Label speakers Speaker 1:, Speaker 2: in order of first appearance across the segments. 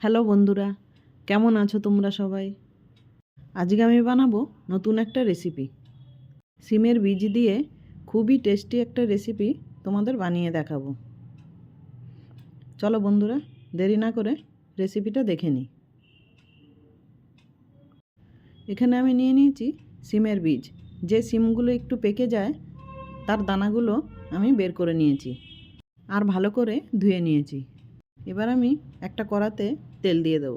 Speaker 1: Hello বন্ধুরা, কেমন আছো তোমরা সবাই? আজকে আমি বানাবো নতুন একটা রেসিপি সিমের বীজ দিয়ে খুবই টেস্টি একটা রেসিপি তোমাদের বানিয়ে দেখাবো। চলো বন্ধুরা, দেরি না করে রেসিপিটা দেখে নিই। এখানে আমি নিয়ে নিয়েছি সিমের বীজ। যে সিমগুলো একটু পেকে যায়, তার দানাগুলো আমি বের করে নিয়েছি। আর ভালো করে ধুয়ে নিয়েছি। এবার আমি একটা কড়াতে তেল দিয়ে দেব।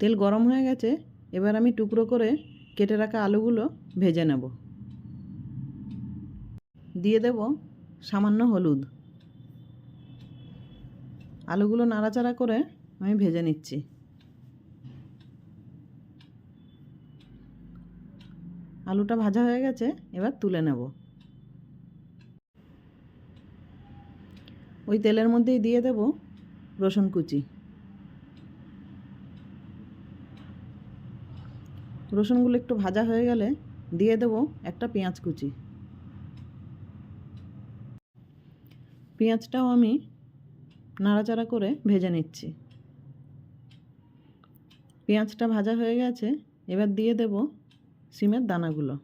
Speaker 1: তেল গরম হয়ে গেছে, এবার আমি টুকরো করে কেটে রাখা আলুগুলো ভেজে নেব। দিয়ে দেব সামান্য হলুদ। আলুগুলো নাড়াচাড়া করে আমি ভেজে নিচ্ছি। আলুটা ভাজা হয়ে গেছে, এবার তুলে নেব। ওই তেলের মধ্যেই দিয়ে দেব রসুন কুচি। রসুনগুলো একটু ভাজা হয়ে গেলে দিয়ে দেব একটা পেঁয়াজ কুচি। পেঁয়াজটাও আমি নাড়াচাড়া করে ভেজে নিচ্ছি। পেঁয়াজটা ভাজা হয়ে গেছে, এবার দিয়ে দেব সিমের দানাগুলো।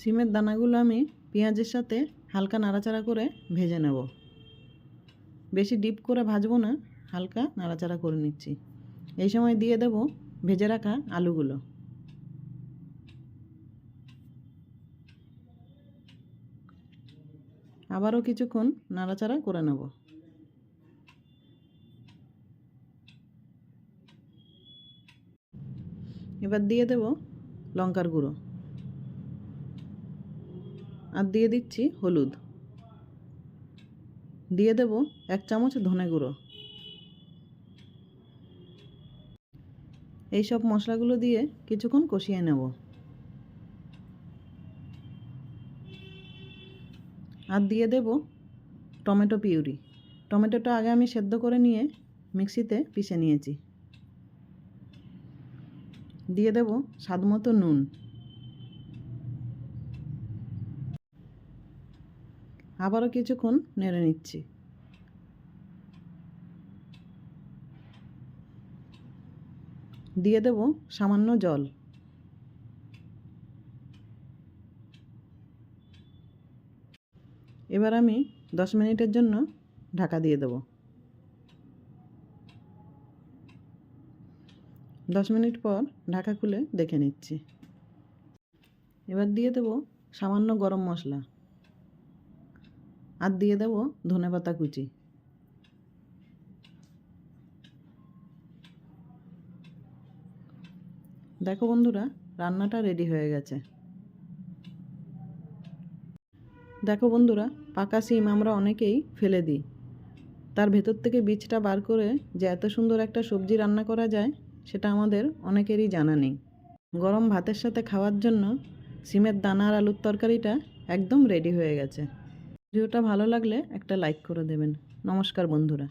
Speaker 1: সিমের দানাগুলো আমি পেঁয়াজের সাথে হালকা নাড়াচাড়া করে ভেজে নেব। বেশি ডিপ করে ভাজবো না, হালকা নাড়াচাড়া করে নিচ্ছি। এই সময় দিয়ে দেব ভেজে রাখা আলুগুলো। আবারও কিছুক্ষণ নাড়াচাড়া করে নেব। এবার দিয়ে দেব লঙ্কার গুঁড়ো। আর দিয়ে দিচ্ছি হলুদ। দিয়ে দেব এক চামচ ধনে গুঁড়ো। এই সব মশলাগুলো দিয়ে কিছুক্ষণ কষিয়ে নেব। আর দিয়ে দেব টমেটো পিউরি। টমেটোটা আগে আমি সেদ্ধ করে নিয়ে মিক্সিতে পিষে নিয়েছি। দিয়ে দেব স্বাদমতো নুন। আবারও কিছুক্ষণ নেড়ে নিচ্ছি। দিয়ে দেব সামান্য জল। এবার আমি দশ মিনিটের জন্য ঢাকা দিয়ে দেব। দশ মিনিট পর ঢাকা খুলে দেখে নিচ্ছি। এবার দিয়ে দেব সামান্য গরম মশলা। আর দিয়ে দেব ধনেপাতা কুচি। দেখো বন্ধুরা, রান্নাটা রেডি হয়ে গেছে। দেখো বন্ধুরা, পাকা সিম আমরা অনেকেই ফেলে দিই। তার ভেতর থেকে বীজটা বার করে যে এত সুন্দর একটা সবজি রান্না করা যায়, সেটা আমাদের অনেকেরই জানা নেই। গরম ভাতের সাথে খাওয়ার জন্য সিমের দানা আর আলুর তরকারিটা একদম রেডি হয়ে গেছে। ভিডিওটা ভালো লাগলে একটা লাইক করে দেবেন। নমস্কার বন্ধুরা।